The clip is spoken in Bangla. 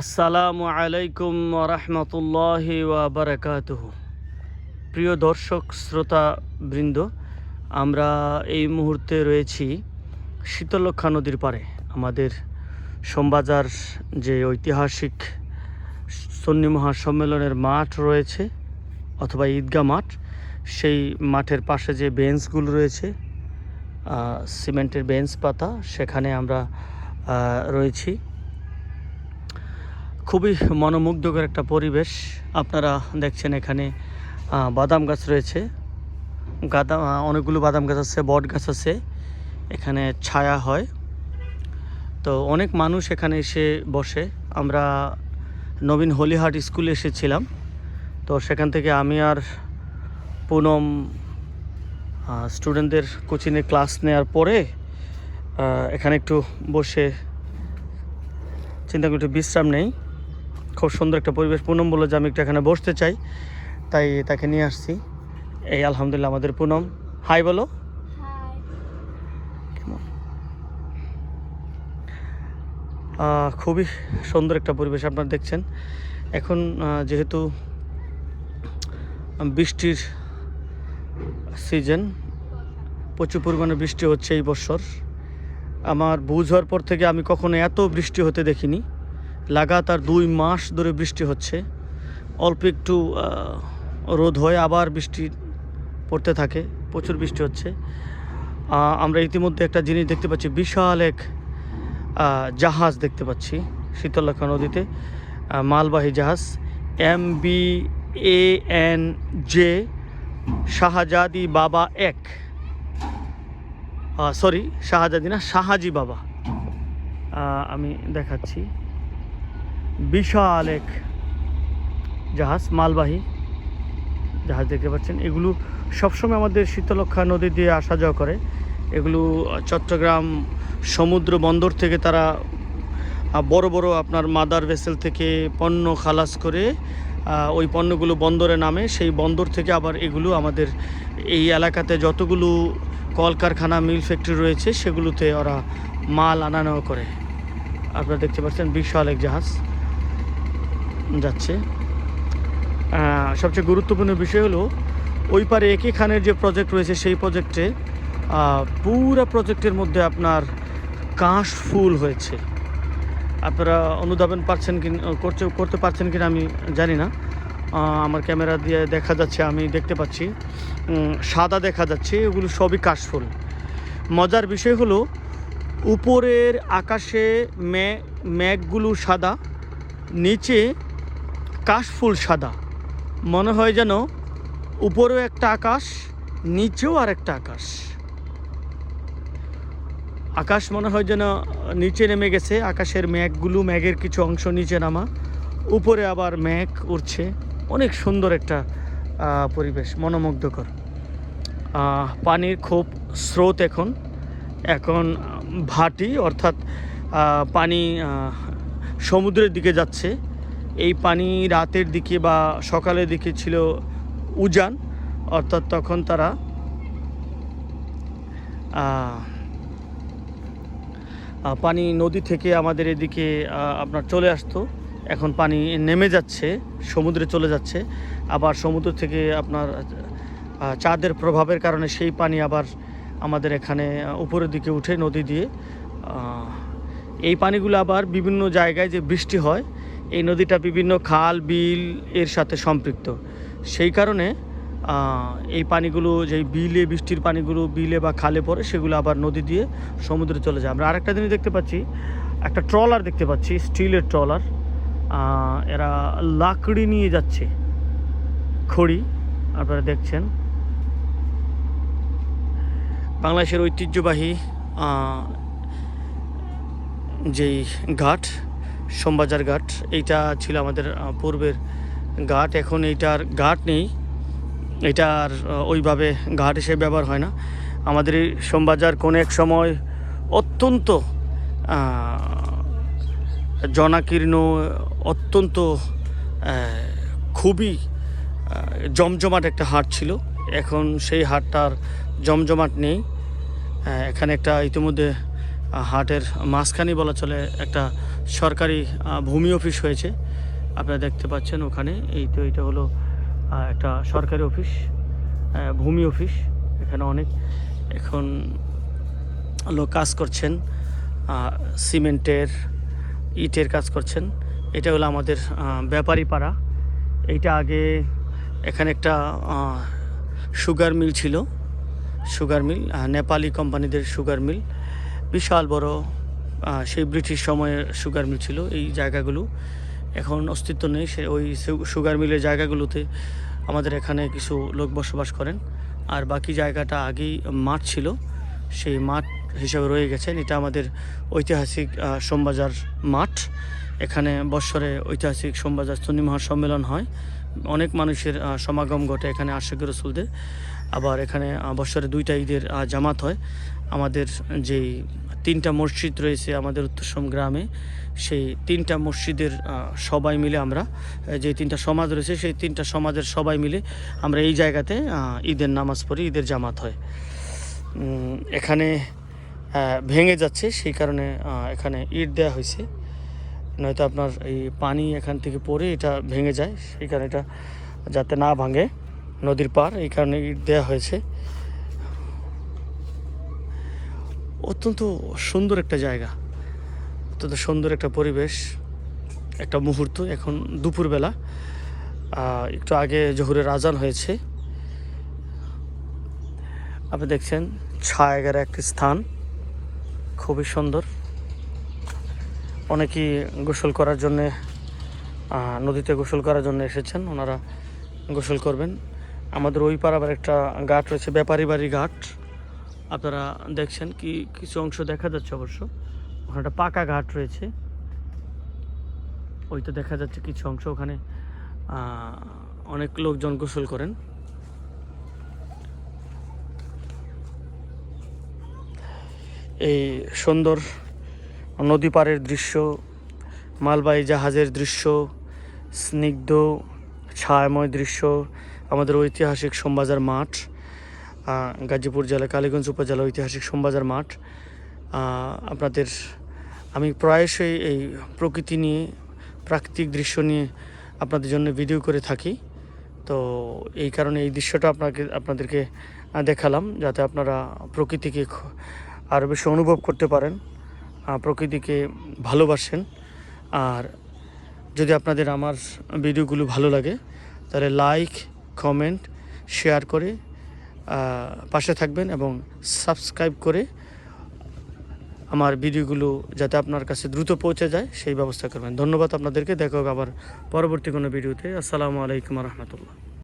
আসসালামু আলাইকুম রহমতুল্লাহ বারাকাতুহ প্রিয় দর্শক শ্রোতা বৃন্দ আমরা এই মুহূর্তে রয়েছি শীতলক্ষা নদীর পারে আমাদের সোমবাজার যে ঐতিহাসিক সন্নি মহাসম্মেলনের মাঠ রয়েছে, অথবা ঈদগাহ মাঠ, সেই মাঠের পাশে যে বেঞ্চগুলো রয়েছে সিমেন্টের বেঞ্চ পাতা, সেখানে আমরা রয়েছি। খুবই মনোমুগ্ধকর একটা পরিবেশ আপনারা দেখছেন এখানে বাদাম গাছ রয়েছে। গাদা অনেকগুলো বাদাম গাছ আছে, বট গাছ আছে, এখানে ছায়া হয়। তো অনেক মানুষ এখানে এসে বসে। আমরা নবীন হলিহাট স্কুলে এসেছিলাম। তো সেখান থেকে আমি আর পুনম স্টুডেন্টদের কোচিংয়ে ক্লাস নেওয়ার পরে এখানে একটু বসে চিন্তা করে, একটু বিশ্রাম নেই। খুব সুন্দর একটা পরিবেশ। পুনম বলল যে আমি একটু এখানে বসতে চাই। তাই তাকে নিয়ে আসছি। এই আলহামদুলিল্লাহ আমাদের পুনম। হাই বলো। কেমন? খুবই সুন্দর একটা পরিবেশ আপনারা দেখছেন। এখন যেহেতু বৃষ্টির সিজন প্রচুর পরিমাণে বৃষ্টি হচ্ছে এই বছর আমার বুঝ হওয়ার পর থেকে আমি কখনো এত বৃষ্টি হতে দেখিনি। লাগাতার দুই মাস ধরে বৃষ্টি হচ্ছে। অল্প একটু রোদ হয় আবার বৃষ্টি পড়তে থাকে, প্রচুর বৃষ্টি হচ্ছে। আমরা ইতিমধ্যে একটা জিনিস দেখতে পাচ্ছি, বিশাল এক জাহাজ দেখতে পাচ্ছি শীতলক্ষা নদীতে মালবাহী জাহাজ, M V A N J, Shahzadi Baba এক। সরি, শাহজাদি না, শাহাজি বাবা। আমি দেখাচ্ছি। বিশাল এক জাহাজ, মালবাহী জাহাজ দেখতে পাচ্ছেন। এগুলো সবসময় আমাদের শীতলক্ষা নদী দিয়ে আসা যাওয়া করে। এগুলো চট্টগ্রাম সমুদ্র বন্দর থেকে তারা বড় বড় আপনার মাদার ভেসেল থেকে পণ্য খালাস করে ওই পণ্যগুলো বন্দরে নামে। সেই বন্দর থেকে আবার এগুলো আমাদের এই এলাকাতে যতগুলো কলকারখানা, মিল ফ্যাক্টরি রয়েছে, সেগুলোতে ওরা মাল আনা নেওয়া করে। আপনারা দেখতে পাচ্ছেন বিশাল এক জাহাজ। যাচ্ছে। সবচেয়ে গুরুত্বপূর্ণ বিষয় হলো, ওই পারে একই খানের যে প্রজেক্ট রয়েছে সেই প্রজেক্টে পুরো প্রজেক্টের মধ্যে আপনার কাশ ফুল হয়েছে। আপনারা অনুধাবন পারছেন কি করতে করতে পারছেন কিনা আমি জানি না। আমার ক্যামেরা দিয়ে দেখা যাচ্ছে, আমি দেখতে পাচ্ছি। সাদা দেখা যাচ্ছে, এগুলো সবই কাশফুল মজার বিষয় হলো, উপরের আকাশে মে, মেঘগুলো সাদা, নিচে কাশফুল সাদা। মনে হয় যেন উপরেও একটা আকাশ, নিচেও আর একটা আকাশ। আকাশ মনে হয় যেন নিচে নেমে গেছে। আকাশের মেঘগুলো, মেঘের কিছু অংশ নিচে নামা। উপরে আবার মেঘ উঠছে অনেক সুন্দর একটা পরিবেশ, মনোমুগ্ধকর। পানির খুব স্রোত এখন। এখন ভাটি, অর্থাৎ পানি সমুদ্রের দিকে যাচ্ছে। এই পানি রাতের দিকে বা সকালের দিকে ছিল উজান, অর্থাৎ তখন তারা পানি নদী থেকে আমাদের এদিকে আপনার চলে আসতো। এখন পানি নেমে যাচ্ছে, সমুদ্রে চলে যাচ্ছে। আবার সমুদ্র থেকে আপনার চাঁদের প্রভাবের কারণে সেই পানি আবার আমাদের এখানে উপরের দিকে উঠে নদী দিয়ে এই পানিগুলো আবার বিভিন্ন জায়গায় যে বৃষ্টি হয় এই নদীটা বিভিন্ন খাল, বিল এর সাথে সম্পৃক্ত। সেই কারণে এই পানিগুলো যেই বিলে, বৃষ্টির পানিগুলো বিলে বা খালে পড়ে, সেগুলো আবার নদী দিয়ে সমুদ্রে চলে যায়। আমরা আরেকটা জিনিস দেখতে পাচ্ছি, একটা ট্রলার দেখতে পাচ্ছি, স্টিলের ট্রলার। এরা লাকড়ি নিয়ে যাচ্ছে, খড়ি, আপনারা দেখছেন। বাংলাদেশের ঐতিহ্যবাহী যেই ঘাট সোমবাজার ঘাট, এইটা ছিল আমাদের পূর্বের ঘাট। এখন এইটার ঘাট নেই। এটা আর ওইভাবে ঘাট হিসেবে ব্যবহার হয় না। আমাদের এই সোমবাজার কোনো এক সময় অত্যন্ত জনাকীর্ণ, অত্যন্ত খুবই জমজমাট একটা হাট ছিল। এখন সেই হাটটার জমজমাট নেই। এখানে একটা ইতিমধ্যে হাটের মাঝখানে বলা চলে একটা সরকারি ভূমি অফিস হয়েছে। আপনারা দেখতে পাচ্ছেন ওখানে, এই তো এটা হলো একটা সরকারি অফিস ভূমি অফিস। এখানে অনেক এখন লোক কাজ করছেন সিমেন্টের, ইটের কাজ করছেন। এটা হলো আমাদের ব্যাপারী পাড়া। এইটা আগে এখানে একটা সুগার মিল ছিল। সুগার মিল নেপালি কোম্পানিদের সুগার মিল। বিশাল বড় সেই ব্রিটিশ সময়ের সুগার মিল ছিল এই জায়গাগুলো। এখন অস্তিত্ব নেই, সে ওই সুগার মিলের জায়গাগুলোতে আমাদের এখানে কিছু লোক বসবাস করেন। আর বাকি জায়গাটা আগেই মাঠ ছিল, সেই মাঠ হিসাবে রয়ে গেছেন। এটা আমাদের ঐতিহাসিক সোমবাজার মাঠ। এখানে বৎসরে ঐতিহাসিক সোমবাজার সুন্নি মহাসম্মেলন হয়। অনেক মানুষের সমাগম ঘটে এখানে আশেখ রসুলদের। আবার এখানে বৎসরে দুইটা ঈদের জামাত হয়। আমাদের যেই তিনটা মসজিদ রয়েছে আমাদের উত্তরসম গ্রামে, সেই তিনটা মসজিদের সবাই মিলে আমরা যে তিনটা সমাজ রয়েছে সেই তিনটা সমাজের সবাই মিলে আমরা এই জায়গাতে ঈদের নামাজ পড়ি, ঈদের জামাত হয়। এখানে ভেঙে যাচ্ছে, সেই কারণে এখানে ইট দেওয়া হয়েছে। নয়তো আপনার এই পানি এখান থেকে পড়ে এটা ভেঙে যায়, সেই কারণে এটা যাতে না ভাঙে, নদীর পার এই কারণে ইট দেওয়া হয়েছে। অত্যন্ত সুন্দর একটা জায়গা, অত্যন্ত সুন্দর একটা পরিবেশ, একটা মুহূর্ত এখন দুপুরবেলা। একটু আগে জহুরের আজান হয়েছে। আপনি দেখছেন ছায়াগার একটি স্থান, খুবই সুন্দর। অনেকেই গোসল করার জন্যে নদীতে গোসল করার জন্য এসেছেন, ওনারা গোসল করবেন। আমাদের ওই পার আবার একটা ঘাট রয়েছে ব্যাপারী বাড়ি ঘাট। আপনারা দেখছেন কি কিছু অংশ দেখা যাচ্ছে অবশ্য। ওখানে একটা পাকা ঘাট রয়েছে। ওইটা দেখা যাচ্ছে কিছু অংশ ওখানে অনেক লোকজন গোসল করেন। এই সুন্দর নদী পাড়ের দৃশ্য, মালবাহী জাহাজের দৃশ্য, স্নিগ্ধ, ছায়াময় দৃশ্য, আমাদের ঐতিহাসিক সোমবাজার মাঠ। গাজীপুর জেলা, কালীগঞ্জ উপজেলা ঐতিহাসিক সোমবাজার মাঠ। আপনাদের, আমি প্রায়শই এই প্রকৃতি নিয়ে, প্রাকৃতিক দৃশ্য নিয়ে আপনাদের জন্য ভিডিও করে থাকি। তো এই কারণে এই দৃশ্যটা আপনাকে, আপনাদেরকে দেখালাম, যাতে আপনারা প্রকৃতিকে আরও বেশি অনুভব করতে পারেন প্রকৃতিকে ভালোবাসেন। আর যদি আপনাদের আমার ভিডিওগুলো ভালো লাগে, তাহলে লাইক কমেন্ট শেয়ার করে পাশে থাকবেন এবং সাবস্ক্রাইব করে আমার ভিডিওগুলো যাতে আপনার কাছে দ্রুত পৌঁছে যায়, সেই ব্যবস্থা করবেন। ধন্যবাদ আপনাদেরকে। দেখা হবে আবার পরবর্তী কোনো ভিডিওতে। আসসালামু আলাইকুম রহমতুল্লাহ।